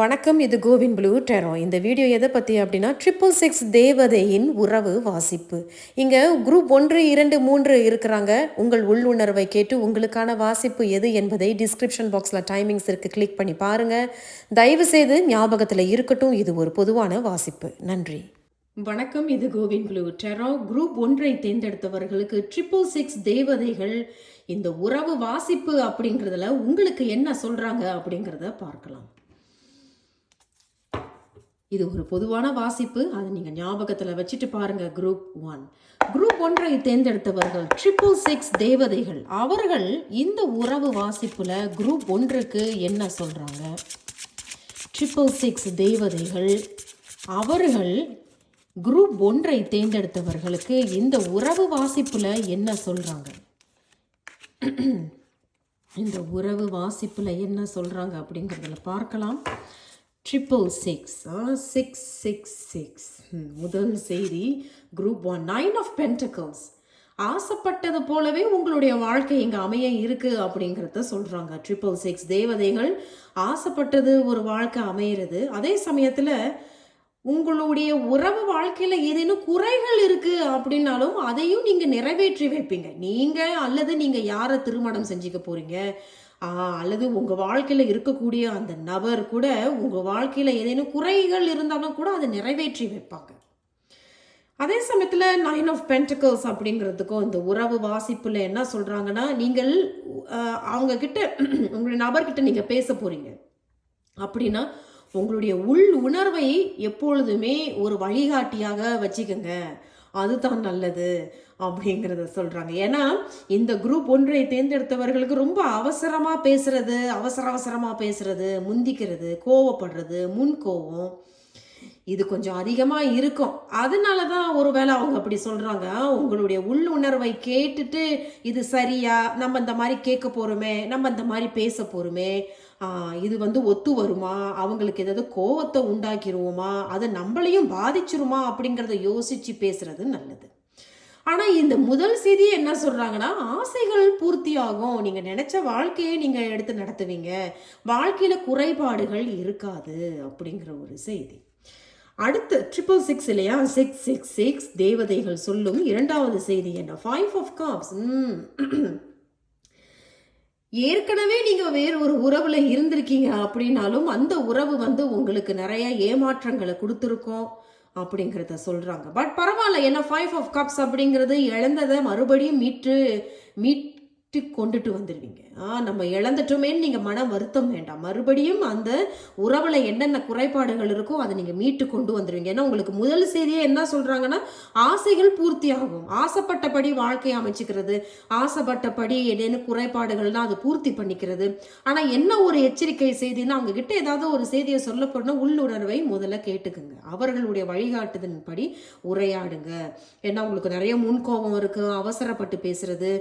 வணக்கம் இது CoWIN blue டெரோ. இந்த வீடியோ எதை பற்றி அப்படின்னா ட்ரிபிள் சிக்ஸ் தேவதையின் உறவு வாசிப்பு. இங்கே குரூப் ஒன்று இரண்டு மூன்று இருக்கிறாங்க. உங்கள் உள்ளுணர்வை கேட்டு உங்களுக்கான வாசிப்பு எது என்பதை டிஸ்கிரிப்ஷன் பாக்ஸில் டைமிங்ஸ் இருக்குது கிளிக் பண்ணி பாருங்கள் தயவு செய்து ஞாபகத்தில் இருக்கட்டும். இது ஒரு பொதுவான வாசிப்பு. நன்றி. வணக்கம் இது கோவின் ப்ளூ டெரோ. குரூப் ஒன்றை தேர்ந்தெடுத்தவர்களுக்கு ட்ரிபிள் சிக்ஸ் தேவதைகள் இந்த உறவு வாசிப்பு அப்படிங்கிறதுல உங்களுக்கு என்ன சொல்கிறாங்க அப்படிங்கிறத பார்க்கலாம். இது ஒரு பொதுவான வாசிப்பு. அதை நீங்கள் ஞாபகத்தில் வச்சுட்டு பாருங்க குரூப் ஒன் குரூப் ஒன்றை தேர்ந்தெடுத்தவர்கள் ட்ரிபிள் சிக்ஸ் தேவதைகள். அவர்கள் இந்த உறவு வாசிப்பில் குரூப் ஒன்றுக்கு என்ன சொல்கிறாங்க ட்ரிபிள் சிக்ஸ் தேவதைகள். அவர்கள் குரூப் ஒன்றை தேர்ந்தெடுத்தவர்களுக்கு இந்த உறவு வாசிப்பில் என்ன சொல்கிறாங்க இந்த உறவு வாசிப்பில் என்ன சொல்கிறாங்க அப்படிங்கிறதுல பார்க்கலாம். Triple six six six six முதல் செய்தி group one nine of pentacles ஆசைப்பட்டது போலவே உங்களுடைய வாழ்க்கை இங்கே அமைய இருக்குது அப்படிங்கிறத சொல்கிறாங்க ட்ரிபிள் சிக்ஸ் தேவதைகள் ஆசைப்பட்டது ஒரு வாழ்க்கை அமையிறது. அதே சமயத்தில் உங்களுடைய உறவு வாழ்க்கையில் ஏதேனும் குறைகள் இருக்குது அப்படின்னாலும் அதையும் நீங்கள் நிறைவேற்றி வைப்பீங்க. நீங்கள் அல்லது நீங்கள் யாரை திருமணம் செஞ்சுக்க போகிறீங்க அல்லது உங்கள் வாழ்க்கையில் இருக்கக்கூடிய அந்த நபர் கூட உங்கள் வாழ்க்கையில் ஏதேனும் குறைகள் இருந்தாலும் கூட அதை நிறைவேற்றி வைப்பாங்க. அதே சமயத்தில் நைன் ஆஃப் பென்டிகல்ஸ் அப்படிங்கிறதுக்கும் இந்த உறவு வாசிப்பில் என்ன சொல்கிறாங்கன்னா நீங்கள் அவங்கக்கிட்ட உங்களுடைய நபர்கிட்ட நீங்கள் பேச போகிறீங்க அப்படின்னா உங்களுடைய உள் உணர்வை எப்பொழுதுமே ஒரு வழிகாட்டியாக வச்சுக்கோங்க. அதுதான் நல்லது அப்படிங்கிறத சொல்கிறாங்க ஏன்னா இந்த குரூப் ஒன்றை தேர்ந்தெடுத்தவர்களுக்கு ரொம்ப அவசரமாக பேசுறது அவசர அவசரமாக பேசுறது முந்திக்கிறது கோவப்படுறது முன் கோவம் இது கொஞ்சம் அதிகமாக இருக்கும். அதனால தான் ஒருவேளை அவங்க அப்படி சொல்கிறாங்க உங்களுடைய உள் உணர்வை கேட்டுட்டு இது சரியா நம்ம இந்த மாதிரி கேட்க போகிறோமே நம்ம இந்த மாதிரி பேச போகிறோமே இது வந்து ஒத்து வருமா? அவங்களுக்கு ஏதாவது கோவத்தை உண்டாக்கிடுவோமா அது நம்மளையும் பாதிச்சிருமா? அப்படிங்கிறத யோசிச்சு பேசுறது நல்லது. ஆனால் இந்த முதல் செய்தி என்ன சொல்கிறாங்கன்னா ஆசைகள் பூர்த்தியாகும். நீங்கள் நினச்ச வாழ்க்கையை நீங்கள் எடுத்து நடத்துவீங்க. வாழ்க்கையில் குறைபாடுகள் இருக்காது அப்படிங்கிற ஒரு செய்தி. அடுத்து ட்ரிபிள் சிக்ஸ் இல்லையா? சிக்ஸ் சிக்ஸ் சிக்ஸ் தேவதைகள் சொல்லும் இரண்டாவது செய்தி என்ன? ஃபைவ் ஆஃப் காப்ஸ் ஏற்கனவே நீங்க வேறு ஒரு உறவுல இருந்திருக்கீங்க அப்படின்னாலும் அந்த உறவு வந்து உங்களுக்கு நிறைய ஏமாற்றங்களை கொடுத்துருக்கோம் அப்படிங்கிறத சொல்றாங்க. பட் பரவாயில்ல ஏன்னா ஃபைவ் ஆஃப் கப்ஸ் அப்படிங்கிறது இழந்ததை மறுபடியும் மீட்டு மீட்டு கொண்டுட்டு வந்துடுவீங்க. ஆ நம்ம இழந்துட்டோமேன்னு நீங்கள் மன வருத்தம் வேண்டாம். மறுபடியும் அந்த உறவில் என்னென்ன குறைபாடுகள் இருக்கோ அதை நீங்கள் மீட்டு கொண்டு வந்துடுவீங்க. ஏன்னா உங்களுக்கு முதல் செய்தியே என்ன சொல்கிறாங்கன்னா ஆசைகள் பூர்த்தி ஆகும் ஆசைப்பட்டபடி வாழ்க்கையை அமைச்சிக்கிறது. ஆசைப்பட்டபடி என்னென்ன குறைபாடுகள்லாம் அது பூர்த்தி பண்ணிக்கிறது. ஆனால் என்ன ஒரு எச்சரிக்கை செய்தின்னா அவங்க கிட்ட ஏதாவது ஒரு செய்தியை சொல்ல உள்ளுணர்வை முதல்ல கேட்டுக்குங்க. அவர்களுடைய வழிகாட்டுதலின்படி உரையாடுங்க. ஏன்னா உங்களுக்கு நிறைய முன்கோபம் இருக்குது அவசரப்பட்டு பேசுகிறது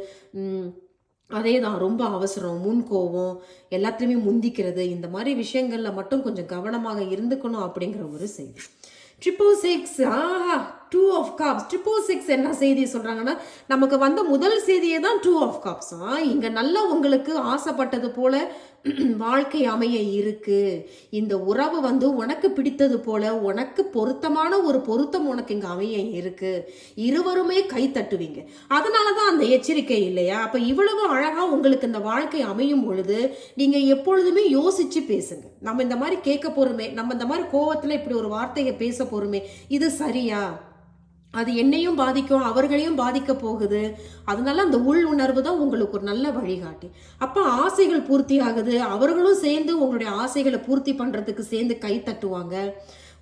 அதே தான் ரொம்ப அவசரம் முன் கோவம் எல்லாத்துலேயுமே முந்திக்கிறது இந்த மாதிரி விஷயங்களில் மட்டும் கொஞ்சம் கவனமாக இருந்துக்கணும் அப்படிங்கிற ஒரு செய்தி. Triple six Aha! Two of cups triple six என்ன செய்தி சொல்கிறாங்கன்னா நமக்கு வந்த முதல் செய்தியே தான் டூ ஆஃப் காப்ஸ் ஆ இங்க நல்லா உங்களுக்கு ஆசைப்பட்டது போல வாழ்க்கை அமைய இருக்கு. இந்த உறவு வந்து உனக்கு பிடித்தது போல உனக்கு பொருத்தமான ஒரு பொருத்தம் உனக்கு இங்கே அமைய இருக்கு. இருவருமே கை தட்டுவீங்க. அதனால தான் அந்த எச்சரிக்கை இல்லையா? அப்போ இவ்வளவு அழகாக உங்களுக்கு இந்த வாழ்க்கை அமையும் பொழுது நீங்கள் எப்பொழுதுமே யோசிச்சு பேசுங்க. நம்ம இந்த மாதிரி கேட்க போறோமே நம்ம இந்த மாதிரி கோவத்தில் இப்படி ஒரு வார்த்தையை பேச போறோமே இது சரியா? அது என்னையும் பாதிக்கும் அவர்களையும் பாதிக்க போகுது. அதனால அந்த உள் உணர்வு தான் உங்களுக்கு ஒரு நல்ல வழிகாட்டி. அப்போ ஆசைகள் பூர்த்தி ஆகுது. அவர்களும் சேர்ந்து உங்களுடைய ஆசைகளை பூர்த்தி பண்ணுறதுக்கு சேர்ந்து கை தட்டுவாங்க.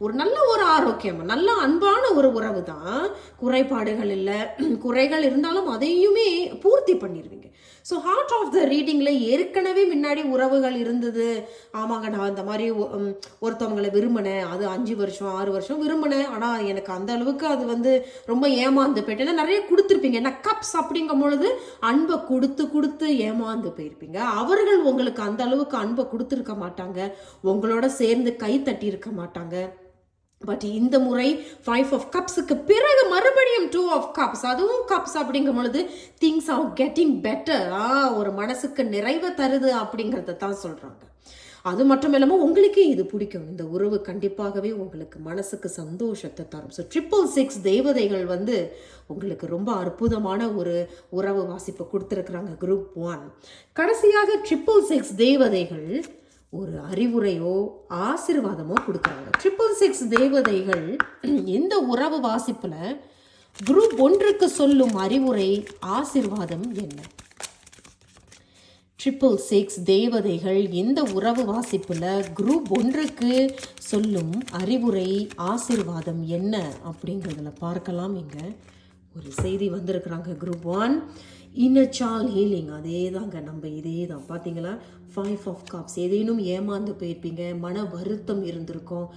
ஒரு நல்ல ஒரு ஆரோக்கியம் நல்ல அன்பான ஒரு உறவு தான். குறைபாடுகள் இல்லை. குறைகள் இருந்தாலும் அதையுமே பூர்த்தி பண்ணிடுவீங்க ஸோ ஹார்ட் ஆஃப் த ரீடிங்கில் ஏற்கனவே முன்னாடி உறவுகள் இருந்தது. ஆமாங்க நான் இந்த மாதிரி ஒ- ஒருத்தவங்களை விரும்பினேன். அது அஞ்சு வருஷம் ஆறு வருஷம் விரும்பினேன். ஆனால் எனக்கு அந்த அளவுக்கு அது வந்து ரொம்ப ஏமாந்து போயிட்டேன் நிறைய கொடுத்துருப்பீங்க. ஏன்னா கப்ஸ் அப்படிங்கும் பொழுது அன்பை கொடுத்து கொடுத்து ஏமாந்து போயிருப்பீங்க. அவர்கள் உங்களுக்கு அந்த அளவுக்கு அன்பை கொடுத்துருக்க மாட்டாங்க. உங்களோட சேர்ந்து கை தட்டி இருக்க மாட்டாங்க. பட் இந்த முறை ஃபைவ் ஆஃப் கப்ஸுக்கு பிறகு மறுபடியும் டூ ஆஃப் கப்ஸ் அதுவும் கப்ஸ் அப்படிங்கும் பொழுது திங்ஸ் ஆர் கெட்டிங் பெட்டர் ஒரு மனசுக்கு நிறைவை தருது அப்படிங்கிறத தான் சொல்கிறாங்க அது மட்டும் இல்லாமல் உங்களுக்கே இது பிடிக்கும். இந்த உறவு கண்டிப்பாகவே உங்களுக்கு மனசுக்கு சந்தோஷத்தை தரும். ஸோ ட்ரிபிள் சிக்ஸ் தேவதைகள் வந்து உங்களுக்கு ரொம்ப அற்புதமான ஒரு உறவு வாசிப்பை கொடுத்துருக்குறாங்க. குரூப் ஒன் கடைசியாக ட்ரிபிள் சிக்ஸ் தேவதைகள் ஒரு அறிவுரையோ ஆசிர்வாதமோ கொடுக்குறாங்க. ட்ரிபிள் சிக்ஸ் தேவதைகள் இந்த உறவு வாசிப்பில் குரூப் ஒன்றுக்கு சொல்லும் அறிவுரை ஆசிர்வாதம் என்ன? ட்ரிபிள் சிக்ஸ் தேவதைகள் இந்த உறவு வாசிப்பில் குரூப் ஒன்றுக்கு சொல்லும் அறிவுரை ஆசிர்வாதம் என்ன அப்படிங்கிறதுல பார்க்கலாம் இங்கே. ஒரு செய்தி வந்திருக்கிறாங்க குரூப் ஒன் இன்னச்சால் ஹீலிங் அதே தாங்க நம்ம இதே தான் பார்த்தீங்களா ஃபைவ் ஆஃப் கப்ஸ் ஏதேனும் ஏமாந்து போயிருப்பீங்க மன வருத்தம் இருந்திருக்கும்.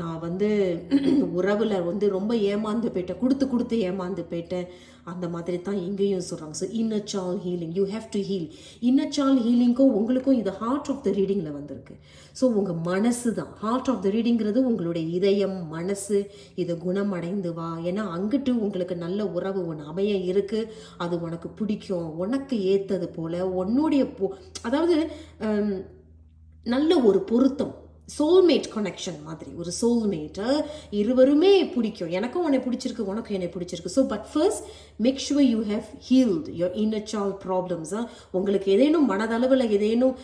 நான் வந்து உறவில் வந்து ரொம்ப ஏமாந்து போயிட்டேன் கொடுத்து கொடுத்து ஏமாந்து போயிட்டேன். அந்த மாதிரி தான் இங்கேயும் சொல்கிறாங்க so inner soul healing you have to heal inner soul ஹீலிங்க்கும் உங்களுக்கும் இது ஹார்ட் ஆஃப் த ரீடிங்கில் வந்திருக்கு. ஸோ உங்கள் மனசு தான். ஹார்ட் ஆஃப் த ரீடிங்கிறது உங்களுடைய இதயம் மனசு. இதை குணமடைந்து வா. ஏன்னா அங்கிட்டு உங்களுக்கு நல்ல உறவு ஒன்று அமைய இருக்குது அது உனக்கு பிடிக்கும். உனக்கு ஏற்றது போல். உன்னுடைய போ அதாவது Um, நல்ல ஒரு பொருத்தம் சோல்மேட் கனெக்ஷன் மாதிரி. ஒரு சோல்மேட்டை இருவருமே பிடிக்கும். எனக்கும் உன்னை பிடிச்சிருக்கு உனக்கும் என்னை பிடிச்சிருக்கு. So but first make sure you have healed your inner soul ப்ராப்ளம்ஸாக உங்களுக்கு ஏதேனும் மனதளவில் ஏதேனும்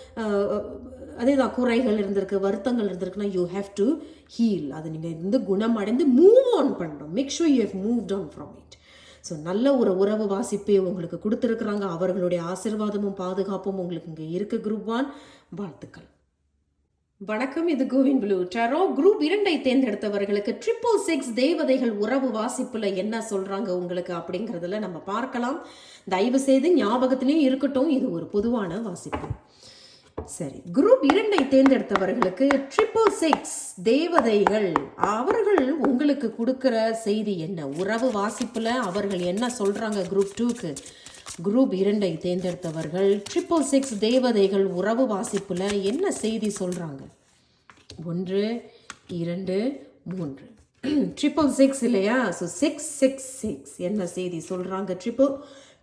அதே தான் குறைகள் இருந்திருக்கு வருத்தங்கள் இருந்திருக்குன்னா யூ ஹேவ் டு ஹீல் அது நீங்கள் வந்து குணமடைந்து மூவ் ஆன் பண்ணணும். Make sure you have move on from it so நல்ல ஒரு உறவு வாசிப்பை உங்களுக்கு கொடுத்துருக்குறாங்க. அவர்களுடைய ஆசிர்வாதமும் பாதுகாப்பும் உங்களுக்கு இங்கே இருக்கு குரூப் ஒன் வாழ்த்துக்கள். வணக்கம் இது கோவின் ப்ளூ. டரோ குரூப் இரண்டை தேர்ந்தெடுத்தவர்களுக்கு ட்ரிபிள் சிக்ஸ் தேவதைகள் உறவு வாசிப்புல என்ன சொல்றாங்க உங்களுக்கு அப்படிங்கிறதுல நம்ம பார்க்கலாம். தயவு செய்து ஞாபகத்திலையும் இருக்கட்டும். இது ஒரு பொதுவான வாசிப்பு. சரி. குரூப் இரண்டை தேர்ந்தெடுத்தவர்களுக்கு ட்ரிபிள் சிக்ஸ் தேவதைகள். அவர்கள் உங்களுக்கு கொடுக்குற செய்தி என்ன? உறவு வாசிப்பில் அவர்கள் என்ன சொல்கிறாங்க குரூப் டூக்கு குரூப் இரண்டை தேர்ந்தெடுத்தவர்கள் ட்ரிபிள் சிக்ஸ் தேவதைகள் உறவு வாசிப்பில் என்ன செய்தி சொல்கிறாங்க ஒன்று இரண்டு மூன்று. ட்ரிபிள் சிக்ஸ் இல்லையா? ஸோ சிக்ஸ் சிக்ஸ் சிக்ஸ் என்ன செய்தி சொல்கிறாங்க ட்ரிபிள்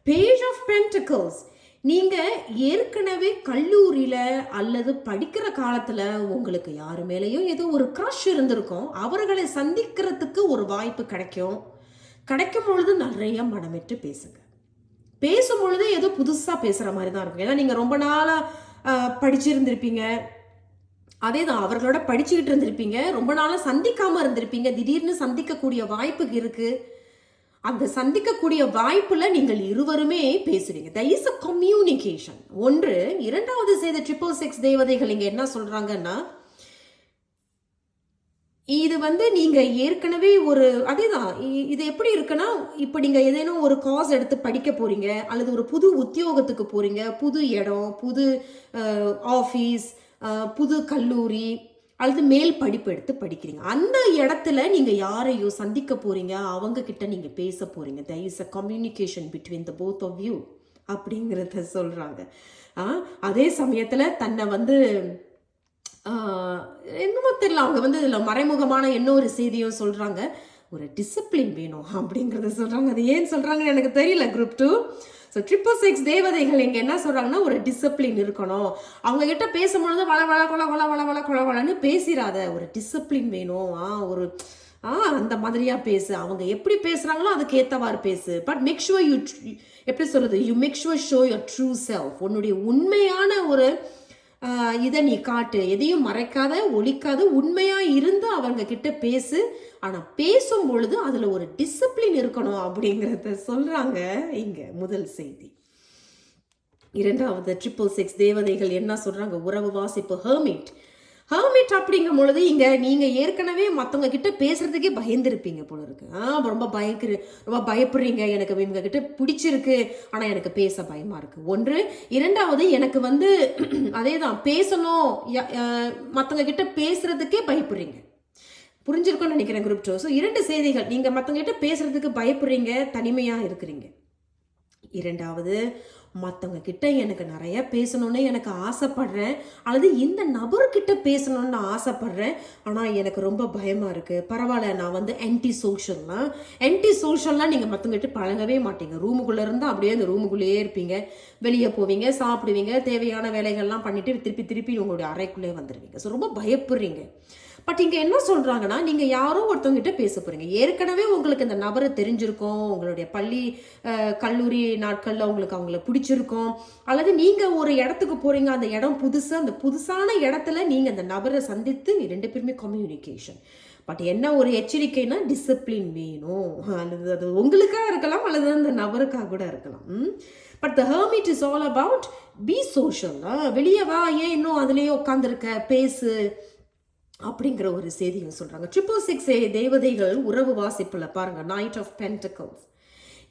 பேஜ் ஆஃப் பென்டிகல்ஸ் நீங்கள் ஏற்கனவே கல்லூரியில் அல்லது படிக்கிற காலத்தில் உங்களுக்கு யார் மேலேயும் ஏதோ ஒரு க்ரஷ் இருந்திருக்கும். அவர்களை சந்திக்கிறதுக்கு ஒரு வாய்ப்பு கிடைக்கும். கிடைக்கும் பொழுது நிறைய மனமிட்டு பேசுங்க. பேசும் பொழுது ஏதோ புதுசாக பேசுகிற மாதிரி தான் இருக்கும். ஏன்னா நீங்கள் ரொம்ப நாளாக படிச்சிருந்திருப்பீங்க. அதே தான் அவர்களோட படிச்சுக்கிட்டு இருந்திருப்பீங்க. ரொம்ப நாளாக சந்திக்காமல் இருந்திருப்பீங்க. திடீர்னு சந்திக்கக்கூடிய வாய்ப்பு இருக்குது அந்த சந்திக்கக்கூடிய வாய்ப்புல நீங்கள் இருவருமே பேசுறீங்க. த இஸ் அ கம்யூனிகேஷன் ஒன்று இரண்டாவது செய்த ட்ரிபிள் சிக்ஸ் தேவதைகள் இங்க என்ன சொல்றாங்கன்னா இது வந்து நீங்க ஏற்கனவே ஒரு அதேதான் இது எப்படி இருக்குன்னா இப்போ நீங்க ஏதேனும் ஒரு காஸ் எடுத்து படிக்க போறீங்க அல்லது ஒரு புது உத்தியோகத்துக்கு போறீங்க புது இடம் புது ஆஃபீஸ் புது கல்லூரி அல்லது மேல் படிப்பு எடுத்து படிக்கிறீங்க. அந்த இடத்துல நீங்கள் யாரையோ சந்திக்க போகிறீங்க அவங்க கிட்ட பேச போகிறீங்க the is a communication between the both of you அப்படிங்கிறத சொல்கிறாங்க அதே சமயத்தில் தன்னை வந்து என்னமோ தெரியல. அவங்க வந்து இதில் மறைமுகமான இன்னொரு செய்தியும் சொல்கிறாங்க ஒரு டிசிப்ளின் வேணும் அப்படிங்கிறத சொல்கிறாங்க அது ஏன் சொல்கிறாங்கன்னு எனக்கு தெரியல. Group two so triple six தேவதைகள் இங்கே என்ன சொல்கிறாங்கன்னா ஒரு டிசிப்ளின் இருக்கணும். அவங்க கிட்ட பேசும்பொழுது வள வள கொல கொல வள வள கொல கொலன்னு பேசிடாத ஒரு டிசிப்ளின் வேணும். ஆ ஒரு ஆ அந்த மாதிரியாக பேசு. அவங்க எப்படி பேசுகிறாங்களோ அதுக்கு பேசு. பட் மேக் ஷுவர் யூ எப்படி சொல்கிறது you make sure show your true self உன்னுடைய உண்மையான ஒரு இதை நீ காட்டு. எதையும் மறைக்காத ஒழிக்காத உண்மையாக இருந்து அவங்க கிட்ட பேசு. ஆனால் பேசும் பொழுது அதில் ஒரு டிசிப்ளின் இருக்கணும் அப்படிங்கிறத சொல்கிறாங்க இங்கே முதல் செய்தி. இரண்டாவது ட்ரிபிள் சிக்ஸ் தேவதைகள் என்ன சொல்கிறாங்க உறவு வாசிப்பு ஹெர்மிட் ஹர்மிட் அப்படிங்கும் பொழுது இங்கே நீங்கள் ஏற்கனவே மற்றவங்க கிட்ட பேசுகிறதுக்கே பயந்துருப்பீங்க போல இருக்கு. ஆ ரொம்ப பயக்கிற ரொம்ப பயப்படுறீங்க. எனக்கு இவங்க கிட்ட பிடிச்சிருக்கு. ஆனால் எனக்கு பேச பயமாக இருக்குது ஒன்று இரண்டாவது எனக்கு வந்து அதே தான் பேசணும். ய- கிட்ட பேசுகிறதுக்கே பயப்படுறீங்க. புரிஞ்சிருக்கும்னு நினைக்கிறேன் குரூப் டூ ஸோ இரண்டு செய்திகள். நீங்கள் மற்றவங்க கிட்ட பேசுகிறதுக்கு பயப்படுறீங்க தனிமையாக இருக்கிறீங்க. இரண்டாவது மற்றவங்க கிட்ட எனக்கு நிறைய பேசணும்னு எனக்கு ஆசைப்படுறேன். அல்லது இந்த நபர்கிட்ட பேசணும்னு நான் ஆசைப்படுறேன். ஆனால் எனக்கு ரொம்ப பயமாக இருக்குது பரவாயில்ல நான் வந்து ஆன்டி சோஷியல்னா ஆன்டி சோஷியல்னால் நீங்கள் மற்றவங்ககிட்ட பழகவே மாட்டீங்க. ரூமுக்குள்ளே இருந்தால் அப்படியே அந்த ரூமுக்குள்ளேயே இருப்பீங்க. வெளியே போவீங்க சாப்பிடுவீங்க தேவையான வேலைகள்லாம் பண்ணிவிட்டு திருப்பி திருப்பி உங்களுடைய அறைக்குள்ளே வந்துடுவீங்க ஸோ ரொம்ப பயப்படுறீங்க. பட் இங்கே என்ன சொல்கிறாங்கன்னா நீங்கள் யாரோ ஒருத்தவங்கிட்ட பேச போகிறீங்க ஏற்கனவே உங்களுக்கு இந்த நபரை தெரிஞ்சிருக்கும். உங்களுடைய பள்ளி கல்லூரி நாட்களில் உங்களுக்கு அவங்கள பிடிச்சிருக்கும். அல்லது நீங்கள் ஒரு இடத்துக்கு போகிறீங்க அந்த இடம் புதுசு அந்த புதுசான இடத்துல நீங்கள் அந்த நபரை சந்தித்து ரெண்டு பேருமே கம்யூனிகேஷன் பட் என்ன ஒரு எச்சரிக்கைனா டிசிப்ளின் வேணும். அல்லது அது உங்களுக்காக இருக்கலாம் அல்லது அந்த நபருக்காக கூட இருக்கலாம். But the hermit is all about be social வெளியே வா ஏன் இன்னும் அதுலேயே உட்காந்துருக்க பேசு. அப்படிங்கிற ஒரு செய்தியும் சொல்கிறாங்க ட்ரிபிள் சிக்ஸ் தேவதைகள் உறவு வாசிப்பில் பாருங்கள் நைட் ஆஃப் பென்டக்கல்ஸ்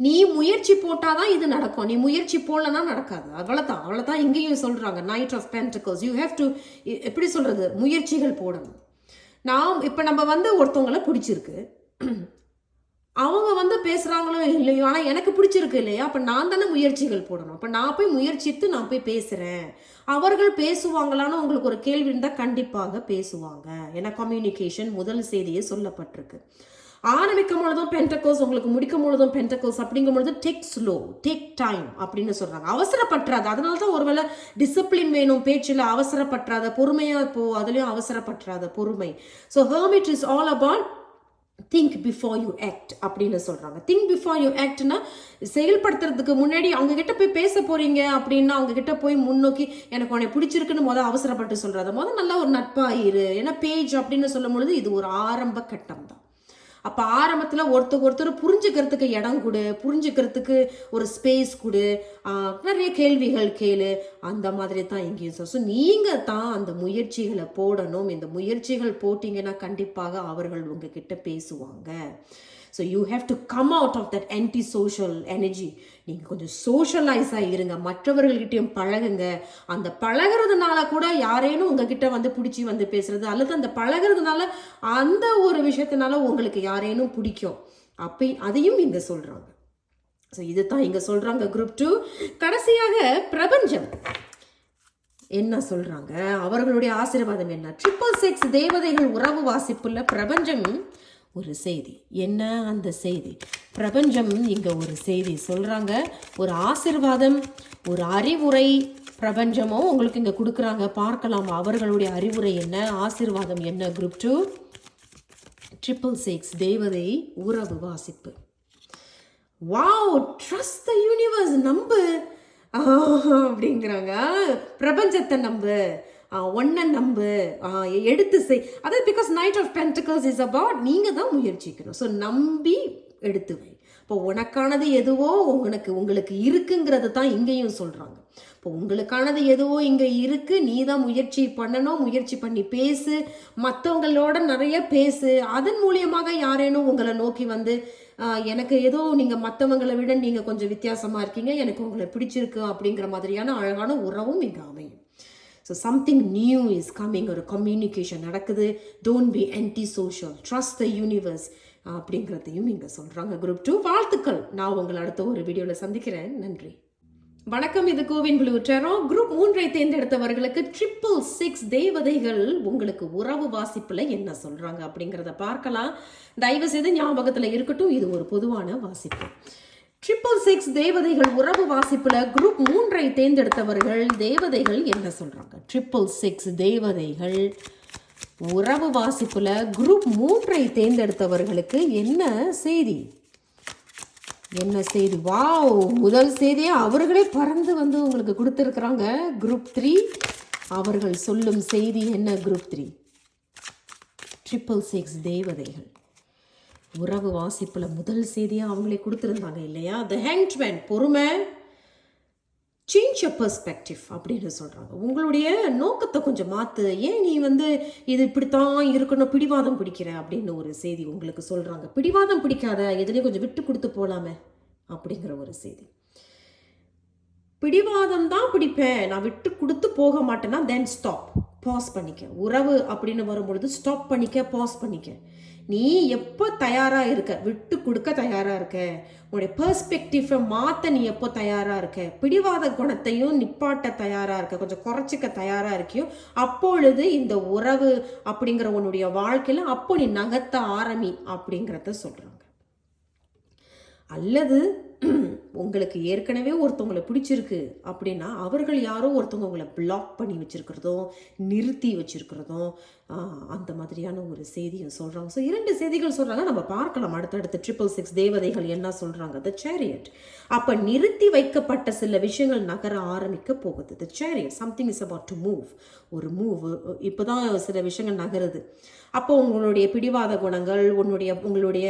நீ முயற்சி போட்டாதான் இது நடக்கும். நீ முயற்சி போடலன்னா நடக்காது. அவ்வளோதான் அவ்வளோதான் இங்கேயும் சொல்கிறாங்க knight of pentacles you have to எப்படி சொல்கிறது முயற்சிகள் போடணும். நாம் இப்போ நம்ம வந்து ஒருத்தவங்கள பிடிச்சிருக்கு. அவங்க வந்து பேசுகிறாங்களோ இல்லையோ ஆனால் எனக்கு பிடிச்சிருக்கு இல்லையா? அப்போ நான் தானே முயற்சிகள் போடணும். அப்போ நான் போய் முயற்சித்து நான் போய் பேசுகிறேன் அவர்கள் பேசுவாங்களான்னு உங்களுக்கு ஒரு கேள்வி இருந்தால் கண்டிப்பாக பேசுவாங்க. ஏன்னா கம்யூனிகேஷன் முதல் செய்தியே சொல்லப்பட்டிருக்கு. ஆரம்பிக்கும் பொழுதும் பென்டகோஸ் உங்களுக்கு முடிக்கும் பொழுதும் பென்டகோஸ் அப்படிங்கும் பொழுது டேக் ஸ்லோ டேக் டைம் அப்படின்னு சொல்கிறாங்க அவசரப்பற்றாத அதனால தான் ஒருவேளை டிசிப்ளின் வேணும் பேச்சில் அவசரப்பற்றாத பொறுமையாக போ அதுலேயும் அவசரப்பற்றாத பொறுமை. So hermit is all about think before you act அப்படின்னு சொல்கிறாங்க திங்க் பிஃபோர் யூ ஆக்ட்னா செயல்படுத்துறதுக்கு முன்னாடி அவங்க கிட்ட போய் பேச போகிறீங்க அப்படின்னா அவங்க கிட்ட போய் முன்னோக்கி எனக்கு உன்னை பிடிச்சிருக்குன்னு முத அவசரப்பட்டு சொல்கிறத மொதல் நல்ல ஒரு நட்பா இரு. ஏன்னா பேஜ் அப்படின்னு சொல்லும் பொழுது இது ஒரு ஆரம்ப கட்டம் தான். அப்போ ஆரம்பத்தில் ஒருத்தருக்கு ஒருத்தர் புரிஞ்சுக்கிறதுக்கு இடம் கொடு புரிஞ்சுக்கிறதுக்கு ஒரு ஸ்பேஸ் கொடு. நிறைய கேள்விகள் கேளு. அந்த மாதிரி தான் இங்கேயும் சார். ஸோ நீங்கள் தான் அந்த முயற்சிகளை போடணும். இந்த முயற்சிகள் போட்டிங்கன்னா கண்டிப்பாக அவர்கள் உங்ககிட்ட பேசுவாங்க. So you have to come out of that anti social energy நீங்கள் கொஞ்சம் சோஷியலைஸாக இருங்க. மற்றவர்கள்கிட்டையும் பழகுங்க. அந்த பழகுறதுனால கூட யாரேனும் உங்ககிட்ட வந்து பிடிச்சி வந்து பேசுறது அல்லது அந்த பழகுறதுனால அந்த ஒரு விஷயத்தினால உங்களுக்கு யாரேனும் பிடிக்கும். அப்போ அதையும் இங்கே சொல்கிறாங்க ஸோ இது தான் இங்கே சொல்கிறாங்க குரூப் டூ கடைசியாக பிரபஞ்சம். என்ன சொல்கிறாங்க அவர்களுடைய ஆசீர்வாதம் என்ன? ட்ரிபிள் சிக்ஸ் தேவதைகள் உறவு வாசிப்புள்ள பிரபஞ்சம் ஒரு செய்தி. என்ன அந்த செய்தி? பிரபஞ்சம் இங்கே ஒரு செய்தி சொல்கிறாங்க ஒரு ஆசீர்வாதம் ஒரு அறிவுரை பிரபஞ்சமும் உங்களுக்கு இங்கே கொடுக்குறாங்க. பார்க்கலாம் அவர்களுடைய அறிவுரை என்ன ஆசீர்வாதம் என்ன? குரூப் டூ ட்ரிபிள் சிக்ஸ் தேவதை உறவு வாசிப்பு. வாவ் ட்ரஸ்ட் த யூனிவர்ஸ் நம்பு. அப்படிங்கிறாங்க. பிரபஞ்சத்தை நம்பு. ஒன்றை நம்பு எடுத்து செய். அதாவது because knight of pentacles is about நீங்கள் தான் முயற்சிக்கணும். ஸோ நம்பி எடுத்து வை. இப்போ உனக்கானது எதுவோ உனக்கு உங்களுக்கு இருக்குங்கிறது தான் இங்கேயும் சொல்கிறாங்க இப்போ உங்களுக்கானது எதுவோ இங்கே இருக்குது நீ தான் முயற்சி பண்ணணும் முயற்சி பண்ணி பேசு. மற்றவங்களோட நிறைய பேசு. அதன் மூலியமாக யாரேனும் உங்களை நோக்கி வந்து எனக்கு ஏதோ நீங்கள் மற்றவங்களை விட நீங்கள் கொஞ்சம் வித்தியாசமாக இருக்கீங்க எனக்கு உங்களை பிடிச்சிருக்கு அப்படிங்கிற மாதிரியான அழகான உறவும் இங்கே அமையும். So something new is coming ஒரு கம்யூனிகேஷன் நடக்குது. Don't be anti social trust the universe அப்படிங்கிறதையும் இங்கே சொல்கிறாங்க குரூப் டூ வாழ்த்துக்கள். நான் உங்களை அடுத்த ஒரு வீடியோவில் சந்திக்கிறேன். நன்றி. வணக்கம் இது கோவின் ப்ளூ குரூப் மூன்றை தேர்ந்தெடுத்தவர்களுக்கு ட்ரிபிள் சிக்ஸ் தேவதைகள் உங்களுக்கு உறவு வாசிப்பில் என்ன சொல்கிறாங்க அப்படிங்கிறத பார்க்கலாம். தயவு செய்து ஞாபகத்தில் இருக்கட்டும். இது ஒரு பொதுவான வாசிப்பு. ட்ரிபிள் சிக்ஸ் தேவதைகள் உறவு வாசிப்பில் குரூப் மூன்றை தேர்ந்தெடுத்தவர்கள் தேவதைகள் என்ன சொல்கிறாங்க ட்ரிபிள் சிக்ஸ் தேவதைகள் உறவு வாசிப்பில் குரூப் மூன்றை தேர்ந்தெடுத்தவர்களுக்கு என்ன செய்தி? என்ன செய்தி? வாவ் முதல் செய்தியை அவர்களே பறந்து வந்து உங்களுக்கு கொடுத்துருக்குறாங்க. குரூப் த்ரீ அவர்கள் சொல்லும் செய்தி என்ன? குரூப் த்ரீ ட்ரிபிள் சிக்ஸ் தேவதைகள். உறவு வாசிப்பில் முதல் செய்தியாக அவங்களே கொடுத்துருந்தாங்க இல்லையா? த ஹேங்க்மேன் பொறுமை சேஞ்ச் அ பெர்ஸ்பெக்டிவ் அப்படின்னு சொல்கிறாங்க உங்களுடைய நோக்கத்தை கொஞ்சம் மாற்று ஏன் நீ வந்து இது இப்படித்தான் இருக்கணும் பிடிவாதம் பிடிக்கிற அப்படின்னு ஒரு செய்தி உங்களுக்கு சொல்கிறாங்க பிடிவாதம் பிடிக்காத எதுலேயும் கொஞ்சம் விட்டு கொடுத்து போகலாமே அப்படிங்கிற ஒரு செய்தி. பிடிவாதம் தான் பிடிப்பேன். நான் விட்டு கொடுத்து போக மாட்டேன்னா தென் ஸ்டாப் பாஸ் பண்ணிக்க. உறவு அப்படின்னு வரும்பொழுது ஸ்டாப் பண்ணிக்க பாஸ் பண்ணிக்க. நீ எப்போ தயாராக இருக்க? விட்டு கொடுக்க தயாராக இருக்க. உன்னுடைய பெர்ஸ்பெக்டிவை மாற்ற நீ எப்போ தயாராக இருக்க? பிடிவாத குணத்தையும் நிப்பாட்ட தயாராக இருக்க. கொஞ்சம் குறைச்சிக்க தயாராக இருக்கியோ அப்பொழுது இந்த உறவு அப்படிங்கிற உன்னுடைய வாழ்க்கையில் அப்போ நீ நகர்த்த ஆரம்பி அப்படிங்கிறத சொல்கிறாங்க அல்லது உங்களுக்கு ஏற்கனவே ஒருத்தவங்களை பிடிச்சிருக்கு அப்படின்னா அவர்கள் யாரோ ஒருத்தவங்க உங்களை பிளாக் பண்ணி வச்சுருக்கிறதும் நிறுத்தி வச்சுருக்கிறதும் அந்த மாதிரியான ஒரு செய்தியும் சொல்கிறாங்க ஸோ இரண்டு செய்திகள் சொல்கிறாங்க நம்ம பார்க்கலாம். அடுத்தடுத்து ட்ரிபிள் சிக்ஸ் தேவதைகள் என்ன சொல்கிறாங்க த சேரியட் அப்போ நிறுத்தி வைக்கப்பட்ட சில விஷயங்கள் நகர ஆரம்பிக்க போகுது. The chariot something is about to move ஒரு மூவ் இப்போ தான் சில விஷயங்கள் நகருது. அப்போ உங்களுடைய பிடிவாத குணங்கள் உன்னுடைய உங்களுடைய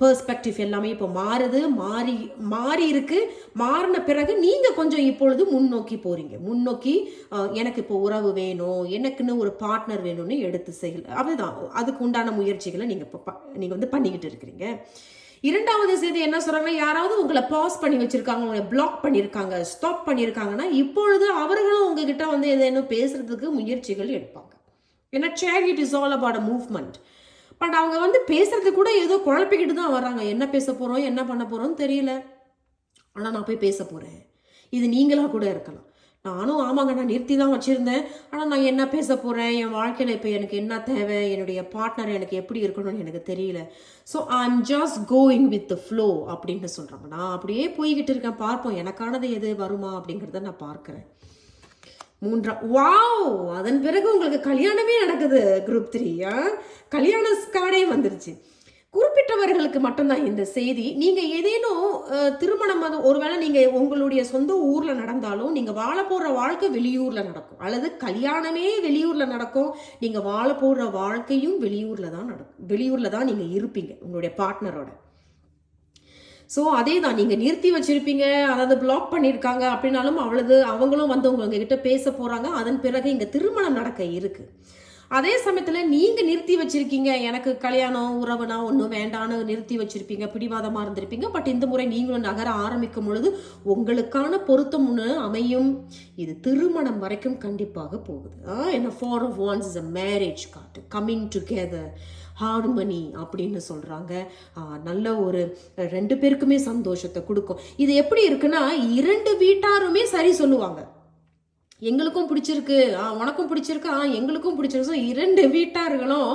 பெர்ஸ்பெக்டிவ் எல்லாமே இப்போ மாறுது. மாறி மாறி இருக்கு. மாறின பிறகு நீங்கள் கொஞ்சம் இப்பொழுது முன்னோக்கி போகிறீங்க முன்னோக்கி எனக்கு இப்போ உறவு வேணும் எனக்குன்னு ஒரு பார்ட்னர் வேணும்னு எடுத்து செயல் அதுதான். அதுக்கு உண்டான முயற்சிகளை நீங்கள் இப்போ ப- வந்து பண்ணிக்கிட்டு இருக்கிறீங்க. இரண்டாவது செய்தி என்ன சொல்கிறாங்கன்னா யாராவது உங்களை பாஸ் பண்ணி வச்சுருக்காங்க உங்களை பிளாக் பண்ணியிருக்காங்க ஸ்டாப் பண்ணியிருக்காங்கன்னா இப்பொழுது அவர்களும் உங்ககிட்ட வந்து ஏதேனும் பேசுறதுக்கு முயற்சிகள் எடுப்பாங்க. ஏன்னா chariot is all about a movement but அவங்க வந்து பேசுறது கூட ஏதோ குழப்பிக்கிட்டு தான் வர்றாங்க. என்ன பேச போகிறோம் என்ன பண்ண போகிறோம்னு தெரியல. ஆனால் நான் போய் பேச போகிறேன் இது நீங்களாக கூட இருக்கலாம். நானும் ஆமாங்க நான் நிறுத்தி தான் வச்சுருந்தேன். ஆனால் நான் என்ன பேச போகிறேன் என் வாழ்க்கையில் இப்போ எனக்கு என்ன தேவை? என்னுடைய பார்ட்னர் எனக்கு எப்படி இருக்கணும்னு எனக்கு தெரியல. So I am just going with the flow அப்படின்னு சொல்கிறாங்க நான் அப்படியே போய்கிட்டு இருக்கேன். பார்ப்போம் எனக்கானது எது வருமா அப்படிங்கிறத நான் பார்க்குறேன். மூன்றாம் வாவ் அதன் பிறகு உங்களுக்கு கல்யாணமே நடக்குது குரூப் த்ரீ கல்யாண கார்டே வந்துருச்சு. குறிப்பிட்டவர்களுக்கு மட்டும்தான் இந்த செய்தி. நீங்கள் ஏதேனும் திருமணம் அது ஒருவேளை நீங்கள் உங்களுடைய சொந்த ஊரில் நடந்தாலும் நீங்கள் வாழ போகிற வாழ்க்கை வெளியூரில் நடக்கும். அல்லது கல்யாணமே வெளியூரில் நடக்கும். நீங்கள் வாழ போகிற வாழ்க்கையும் வெளியூரில் தான் நடக்கும். வெளியூரில் தான் நீங்கள் இருப்பீங்க உங்களுடைய பார்ட்னரோட ஸோ அதே தான் நீங்கள் நிறுத்தி வச்சுருப்பீங்க. அதாவது பிளாக் பண்ணியிருக்காங்க அப்படின்னாலும் அவ்வளவு அவங்களும் வந்து உங்ககிட்ட பேச போகிறாங்க அதன் பிறகு இங்கே திருமணம் நடக்க இருக்கு. அதே சமயத்தில் நீங்கள் நிறுத்தி வச்சுருக்கீங்க. எனக்கு கல்யாணம் உறவுனா ஒன்றும் வேண்டான்னு நிறுத்தி வச்சுருப்பீங்க. பிடிவாதமாக இருந்திருப்பீங்க. பட் இந்த முறை நீங்களும் நகர ஆரம்பிக்கும் பொழுது உங்களுக்கான பொருத்தம் ஒன்று அமையும். இது திருமணம் வரைக்கும் கண்டிப்பாக போகுது. ஆ, என்ன four of wands is a marriage card coming together harmony அப்படின்னு சொல்கிறாங்க நல்ல ஒரு ரெண்டு பேருக்குமே சந்தோஷத்தை கொடுக்கும். இது எப்படி இருக்குன்னா இரண்டு வீட்டாருமே சரி சொல்லுவாங்க. எங்களுக்கும் பிடிச்சிருக்கு. ஆ உனக்கும் பிடிச்சிருக்கு. ஆ எங்களுக்கும் பிடிச்சிருக்கு. ஸோ இரண்டு வீட்டார்களும்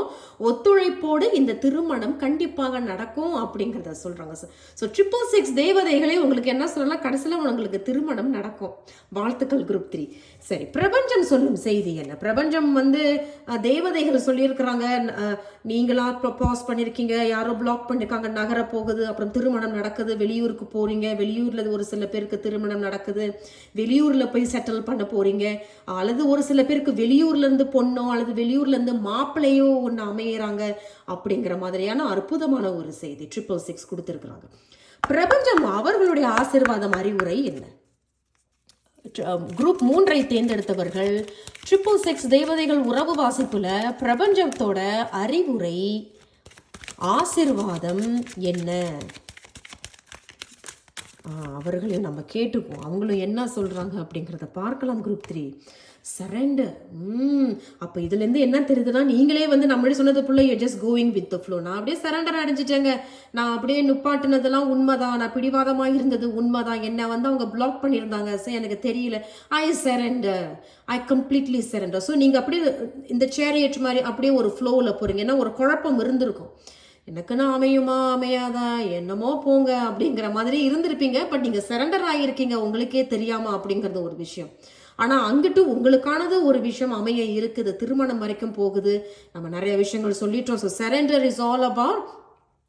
ஒத்துழைப்போடு இந்த திருமணம் கண்டிப்பாக நடக்கும் அப்படிங்கிறத சொல்றாங்க. ஸோ ட்ரிபிள் சிக்ஸ் தேவதைகளே உங்களுக்கு என்ன சொல்லலாம் கடைசியில் உங்களுக்கு திருமணம் நடக்கும். வாழ்த்துக்கள் குரூப் த்ரீ சரி பிரபஞ்சம் சொல்லும் செய்தி என்ன? பிரபஞ்சம் வந்து தேவதைகள் சொல்லியிருக்கிறாங்க. நீங்களாக நீங்களா ப்ரொபாஸ் பண்ணியிருக்கீங்க யாரோ பிளாக் பண்ணிருக்காங்க. நகர போகுது. அப்புறம் திருமணம் நடக்குது. வெளியூருக்கு போகிறீங்க வெளியூரில் ஒரு சில பேருக்கு திருமணம் நடக்குது. வெளியூரில் போய் செட்டில் பண்ண போகிறீங்க போறீங்க. அல்லது ஒரு சில பேருக்கு வெளியூர்ல இருந்து பொண்ணோ அல்லது வெளியூர்ல இருந்து மாப்பிள்ளையோ ஒன்று அமையறாங்க அப்படிங்கிற மாதிரியான அற்புதமான ஒரு செய்தி ட்ரிபிள் சிக்ஸ் கொடுத்துருக்குறாங்க. பிரபஞ்சம் அவர்களுடைய ஆசீர்வாதம் அறிவுரை என்ன? குரூப் மூன்றை தேர்ந்தெடுத்தவர்கள் ட்ரிபிள் சிக்ஸ் தேவதைகள் உறவு வாசிப்புல பிரபஞ்சத்தோட அறிவுரை ஆசிர்வாதம் என்ன? அவர்களையும் நம்ம கேட்டுக்குவோம். அவங்களும் என்ன சொல்கிறாங்க அப்படிங்கிறத பார்க்கலாம் குரூப் த்ரீ சரண்டர் ம் அப்போ இதுலேருந்து என்ன தெரியுதுன்னா நீங்களே வந்து நம்மளே சொன்னது புள்ள you just going with the flow நான் அப்படியே சரண்டர் அடைஞ்சிட்டேங்க. நான் அப்படியே நுப்பாட்டினதெல்லாம் உண்மைதான். நான் பிடிவாதமாக இருந்தது உண்மைதான். என்னை வந்து அவங்க பிளாக் பண்ணியிருந்தாங்க. சரி எனக்கு தெரியல. I surrender I completely surrender so நீங்கள் அப்படியே இந்த சேரியட் மாதிரி அப்படியே ஒரு ஃப்ளோவில் போகிறீங்க ஏன்னா ஒரு குழப்பம் இருந்திருக்கும். எனக்குன்னு அமையுமா அமையாதா என்னமோ போங்க அப்படிங்கிற மாதிரி இருந்திருப்பீங்க. பட் நீங்கள் சரண்டர் ஆகியிருக்கீங்க உங்களுக்கே தெரியாமல் அப்படிங்கிறது ஒரு விஷயம். ஆனால் அங்கிட்டு உங்களுக்கானது ஒரு விஷயம் அமைய இருக்குது. திருமணம் வரைக்கும் போகுது. நம்ம நிறைய விஷயங்கள் சொல்லிட்டோம். So surrender is all about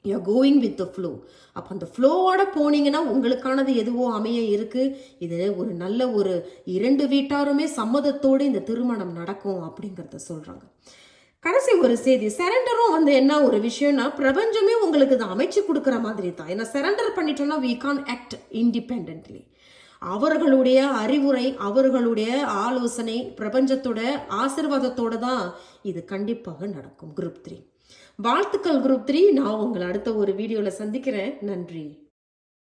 you going with the flow அப்போ அந்த ஃப்ளோவோட போனீங்கன்னா உங்களுக்கானது எதுவோ அமைய இருக்குது இது ஒரு நல்ல ஒரு இரண்டு வீட்டாருமே சம்மதத்தோடு இந்த திருமணம் நடக்கும் அப்படிங்கிறத சொல்கிறாங்க கடைசி ஒரு செய்தி சரண்டரும் வந்து என்ன ஒரு விஷயம்னா பிரபஞ்சமே உங்களுக்கு இதை அமைச்சு கொடுக்குற மாதிரி தான். ஏன்னா சரண்டர் பண்ணிட்டோம்னா வி கான் ஆக்ட் இண்டிபெண்ட்லி அவர்களுடைய அறிவுரை அவர்களுடைய ஆலோசனை பிரபஞ்சத்தோட ஆசிர்வாதத்தோட தான் இது கண்டிப்பாக நடக்கும். குரூப் த்ரீ வாழ்த்துக்கள் குரூப் த்ரீ நான் உங்களை அடுத்த ஒரு வீடியோவில் சந்திக்கிறேன். நன்றி.